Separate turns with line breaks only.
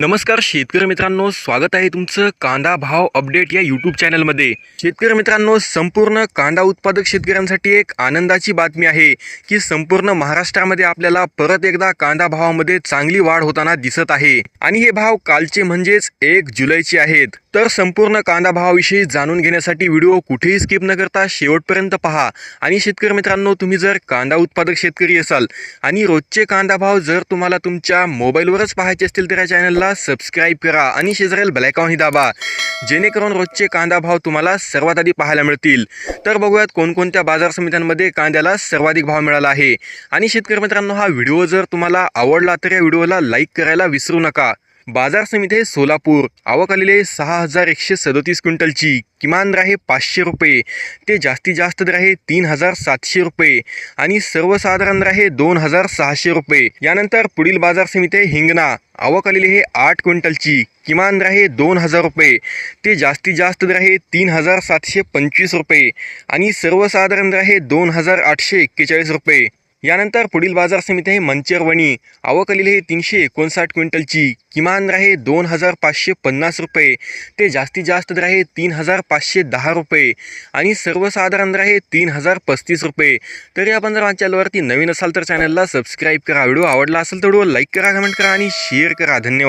नमस्कार शेतकरी मित्रांनो स्वागत आहे तुमचं कांदा भाव अपडेट या यूट्यूब चॅनलमध्ये. शेतकरी मित्रांनो संपूर्ण कांदा उत्पादक शेतकऱ्यांसाठी एक आनंदाची बातमी आहे की संपूर्ण महाराष्ट्रामध्ये आपल्याला परत एकदा कांदा भावामध्ये चांगली वाढ होताना दिसत आहे. आणि हे भाव कालचे म्हणजेच एक जुलैचे आहेत. तर संपूर्ण कांदा भावाविषयी जाणून घेण्यासाठी व्हिडिओ कुठेही स्किप न करता शेवटपर्यंत पहा. आणि शेतकरी मित्रांनो तुम्ही जर कांदा उत्पादक शेतकरी असाल आणि रोजचे कांदा भाव जर तुम्हाला तुमच्या मोबाईलवरच पाहायचे असतील तर या चॅनलला सबस्क्राईब करा आणि शेजारील बेलायकॉनही दाबा. जेणेकरून रोजचे कांदा भाव तुम्हाला सर्वात आधी पाहायला मिळतील. तर बघूयात कोणकोणत्या बाजार समित्यांमध्ये कांद्याला सर्वाधिक भाव मिळाला आहे. आणि शेतकरी मित्रांनो हा व्हिडिओ जर तुम्हाला आवडला तर या व्हिडिओला लाईक करायला विसरू नका. बाजार समिती आहे सोलापूर. आवक आलेले सहा हजार एकशे सदोतीस क्विंटलची. किमान दर आहे पाचशे रुपये. ते जास्तीत जास्त दर आहे तीन हजार सातशे रुपये. आणि सर्वसाधारण दर आहे दोन हजार सहाशे रुपये. यानंतर पुढील बाजार समिती आहे हिंगणा. आवक आलेली आहे आठ क्विंटलची. किमान दर आहे दोन हजार रुपये. ते जास्तीत जास्त दर आहे तीन हजार सातशे पंचवीस रुपये. आणि सर्वसाधारण दर आहे दोन हजार आठशे एक्केचाळीस रुपये. यानंतर पुढील बाजार समिती आहे मंचरवणी. आवक हे आहे तीनशे एकोणसाठ क्विंटलची. किमान दर आहे दोन हजार पाचशे पन्नास रुपये. ते जास्तीत जास्त दर आहे तीन हजार पाचशे दहा रुपये. आणि सर्वसाधारण दर आहे तीन हजार पस्तीस रुपये. तरी आपण जर चॅनलवरती नवीन असाल तर चॅनलला सबस्क्राईब करा. व्हिडिओ आवडला असेल तर व्हिडिओ लाईक करा कमेंट करा आणि शेअर करा. धन्यवाद.